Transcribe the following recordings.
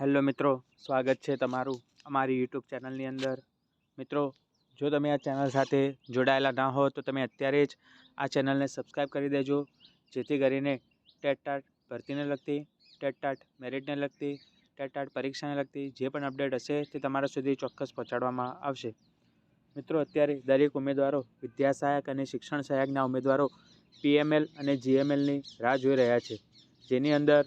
Hello મિત્રો, સ્વાગત છે તમારું અમારી યુટ્યુબ ચેનલની અંદર. મિત્રો, જો તમે આ ચેનલ સાથે જોડાયેલા ના હો, તો તમે અત્યારે જ આ ચેનલને સબસ્ક્રાઈબ કરી દેજો. જેથી કરીને ટેટ ટાટ ભરતીને લગતી, ટેટ ટાટ મેરિટને લગતી, ટેટ ટાટ પરીક્ષાને લગતી જે પણ અપડેટ હશે તે તમારા સુધી ચોક્કસ પહોંચાડવામાં આવશે. મિત્રો, અત્યારે દરેક ઉમેદવારો વિદ્યા સહાયક અને શિક્ષણ સહાયકના ઉમેદવારો પીએમએલ અને જીએમએલની રાહ જોઈ રહ્યા છે. જેની અંદર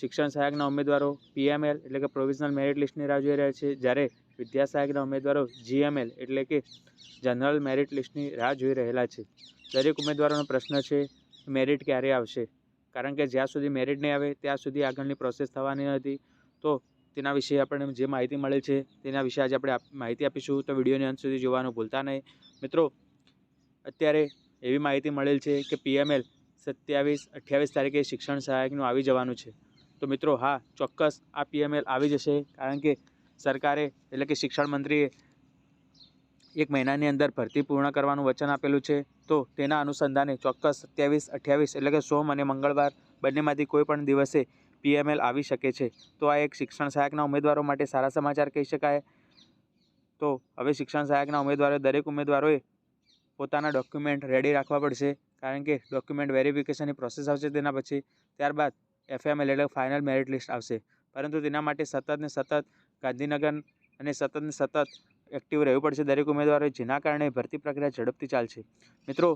શિક્ષણ સહાયકના ઉમેદવારો પીએમએલ એટલે કે પ્રોવિઝનલ મેરિટ લિસ્ટની રાહ જોઈ રહ્યા છે. જ્યારે વિદ્યા સહાયકના ઉમેદવારો જીએમએલ એટલે કે જનરલ મેરિટ લિસ્ટની રાહ જોઈ રહેલા છે. દરેક ઉમેદવારોનો પ્રશ્ન છે મેરિટ ક્યારે આવશે? કારણ કે જ્યાં સુધી મેરિટ નહીં આવે, ત્યાં સુધી આગળની પ્રોસેસ થવાની હતી તો તેના વિશે આપણને જે માહિતી મળે છે, તેના વિશે આજે આપણે માહિતી આપીશું. તો વિડીયોની અંત સુધી જોવાનું ભૂલતા નહીં. મિત્રો, અત્યારે એવી માહિતી મળેલ છે કે પીએમએલ સત્યાવીસ અઠ્યાવીસ તારીખે શિક્ષણ સહાયકનું આવી જવાનું છે. તો મિત્રો, હા, ચોક્કસ આ પીએમએલ આવી જશે. કારણ કે સરકારે, એટલે કે શિક્ષણ મંત્રીએ એક મહિનાની અંદર ભરતી પૂર્ણ કરવાનું વચન આપેલું છે. તો તેના અનુસંધાને ચોક્કસ સત્યાવીસ અઠ્યાવીસ એટલે કે સોમ અને મંગળવાર બંનેમાંથી કોઈ પણ દિવસે પીએમએલ આવી શકે છે. તો આ એક શિક્ષણ સહાયકના ઉમેદવારો માટે સારા સમાચાર કહી શકાય. તો હવે શિક્ષણ સહાયકના ઉમેદવારો દરેક ઉમેદવારોએ પોતાના ડોક્યુમેન્ટ રેડી રાખવા પડશે. કારણ કે ડોક્યુમેન્ટ વેરિફિકેશનની પ્રોસેસ આવશે તેના પછી. ત્યારબાદ એફએમએલ એટલે ફાઇનલ મેરિટ લિસ્ટ આવશે. પરંતુ તેના માટે સતત ને સતત ગાંધીનગર અને સતત ને સતત એક્ટિવ રહેવું પડશે દરેક ઉમેદવારોએ જેના કારણે ભરતી પ્રક્રિયા ઝડપથી ચાલશે. મિત્રો,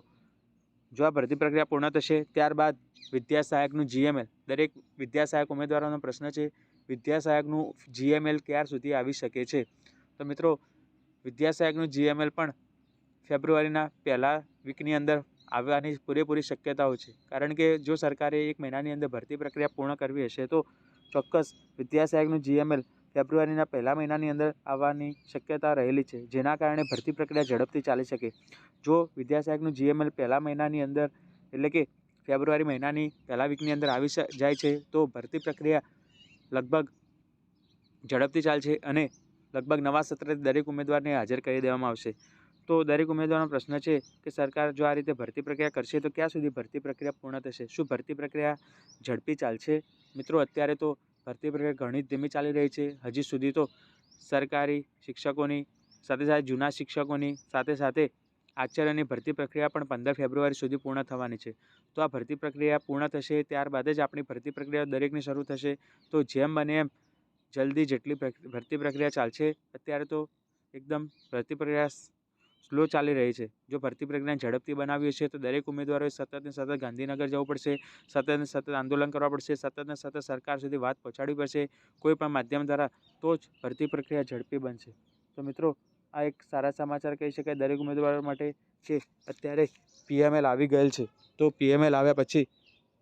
જો આ ભરતી પ્રક્રિયા પૂર્ણ થશે, ત્યારબાદ વિદ્યા સહાયકનું જીએમએલ દરેક વિદ્યા સહાયક ઉમેદવારોનો પ્રશ્ન છે વિદ્યા સહાયકનું જીએમએલ ક્યાર સુધી આવી શકે છે? તો મિત્રો વિદ્યા સહાયકનું જીએમએલ પણ ફેબ્રુઆરીના પહેલા વીકની અંદર આવવાની પૂરેપૂરી શક્યતાઓ છે. કારણ કે જો સરકારે એક મહિનાની અંદર ભરતી પ્રક્રિયા પૂર્ણ કરવી હશે, તો ચોક્કસ વિદ્યા સહાયકનું જીએમએલ ફેબ્રુઆરીના પહેલા મહિનાની અંદર આવવાની શક્યતા રહેલી છે, જેના કારણે ભરતી પ્રક્રિયા ઝડપથી ચાલી શકે. જો વિદ્યા સહાયકનું જીએમએલ પહેલા મહિનાની અંદર, એટલે કે ફેબ્રુઆરી મહિનાની પહેલા વીકની અંદર આવી જાય છે, તો ભરતી પ્રક્રિયા લગભગ ઝડપથી ચાલશે અને લગભગ નવા સત્રથી દરેક ઉમેદવારને હાજર કરી દેવામાં આવશે. તો દરેક ઉમેદવારનો પ્રશ્ન છે કે સરકાર જો આ રીતે ભરતી પ્રક્રિયા કરશે તો ક્યાં સુધી ભરતી પ્રક્રિયા પૂર્ણ થશે? શું ભરતી પ્રક્રિયા ઝડપી ચાલશે? મિત્રો, અત્યારે તો ભરતી પ્રક્રિયા ઘણી ધીમી ચાલી રહી છે. હજી સુધી તો સરકારી શિક્ષકોની સાથે સાથે જૂના શિક્ષકોની સાથે સાથે આચાર્યની ભરતી પ્રક્રિયા પણ પંદર ફેબ્રુઆરી સુધી પૂર્ણ થવાની છે. તો આ ભરતી પ્રક્રિયા પૂર્ણ થશે ત્યારબાદ જ આપણી ભરતી પ્રક્રિયા દરેકની શરૂ થશે. તો જેમ બને એમ જલ્દી જેટલી ભરતી પ્રક્રિયા ચાલશે, અત્યારે તો એકદમ ભરતી પ્રક્રિયા સ્લો ચાલી રહી છે. જો ભરતી પ્રક્રિયા ઝડપથી બનાવી હશે તો દરેક ઉમેદવારોએ સતત ને સતત ગાંધીનગર જવું પડશે, સતત ને સતત આંદોલન કરવા પડશે, સતત ને સતત સરકાર સુધી વાત પહોંચાડવી પડશે, કોઈ પણ માધ્યમ દ્વારા, તો જ ભરતી પ્રક્રિયા ઝડપી બનશે. તો મિત્રો, આ એક સારા સમાચાર કહી શકાય. દરેક ઉમેદવારો માટે કે અત્યારે પીએમએલ આવી ગયેલ છે. તો પીએમએલ આવ્યા પછી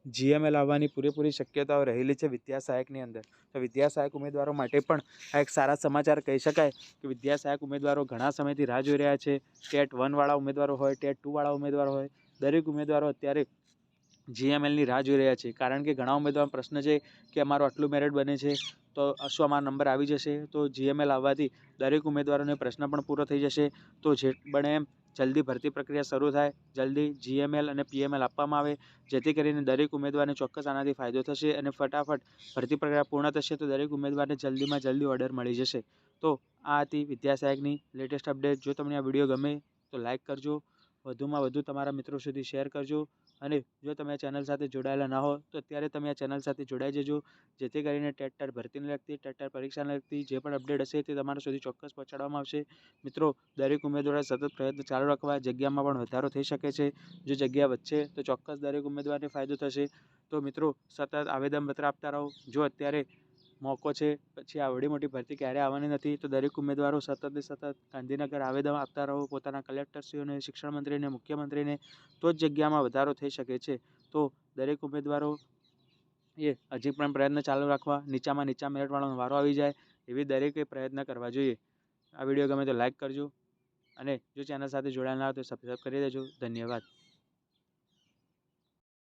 જીએમએલ આવવાની પૂરેપૂરી શક્યતાઓ રહેલી છે વિદ્યા સહાયકની અંદર. તો વિદ્યા સહાયક ઉમેદવારો માટે પણ આ એક સારા સમાચાર કહી શકાય કે વિદ્યા સહાયક ઉમેદવારો ઘણા સમયથી રાહ જોઈ રહ્યા છે. ટેટ વનવાળા ઉમેદવારો હોય, ટેટ ટુવાળા ઉમેદવારો હોય, દરેક ઉમેદવારો અત્યારે જીએમએલની રાહ જોઈ રહ્યા છે. કારણ કે ઘણા ઉમેદવારો પ્રશ્ન છે કે અમારું આટલું મેરિટ બને છે તો શું અમારો નંબર આવી જશે? તો જીએમએલ આવવાથી દરેક ઉમેદવારોને પ્રશ્ન પણ પૂરો થઈ જશે. તો જે બને એમ જલ્દી ભરતી પ્રક્રિયા શરૂ થાય, જલ્દી જીએમએલ અને પીએમએલ આપવામાં આવે, જેથી કરીને દરેક ઉમેદવારને ચોક્કસ આનાથી ફાયદો થશે અને ફટાફટ ભરતી પ્રક્રિયા પૂર્ણ થશે તો દરેક ઉમેદવારને જલ્દીમાં જલ્દી ઓર્ડર મળી જશે. તો આ હતી વિદ્યાસહાયકની લેટેસ્ટ અપડેટ જો તમને આ વીડિયો ગમે તો લાઇક કરજો. વધુમાં વધુ તમારા મિત્રો સુધી શેર કરજો. અને જો તમે આ ચેનલ સાથે જોડાયેલા ના હો, તો અત્યારે તમે આ ચેનલ સાથે જોડાઈ જજો, જેથી કરીને ટેટટાર ભરતીને લગતી ટેટટાર પરીક્ષાને લગતી, જે પણ અપડેટ હશે તે તમારા સુધી ચોક્કસ પહોંચાડવામાં આવશે. મિત્રો, દરેક ઉમેદવારે સતત પ્રયત્ન ચાલુ રાખવા, જગ્યામાં પણ વધારો થઈ શકે છે. જો જગ્યા વધશે, તો ચોક્કસ દરેક ઉમેદવારને ફાયદો થશે. તો મિત્રો, સતત આવેદનપત્ર આપતા રહો. જો અત્યારે મોકો છે. પછી આવડી મોટી ભરતી ક્યારે આવવાની નથી. તો દરેક ઉમેદવારો સતત સતત ગાંધીનગર આવેદન આપતા રહો. પોતાના કલેક્ટરશ્રીઓને શિક્ષણ મંત્રીને મુખ્યમંત્રીને તો જ જગ્યામાં વધારો થઈ શકે છે. તો દરેક ઉમેદવારો એ હજી પણ પ્રયત્ન ચાલુ રાખવા. નીચામાં નીચા મેરિટવાળાનો વારો આવી જાય એવી દરેકે પ્રયત્ન કરવા જોઈએ. આ વીડિયો ગમે તો લાઈક કરજો અને જો ચેનલ સાથે જોડાયેલા હોય તો સબસ્ક્રાઈબ કરી દેજો. ધન્યવાદ.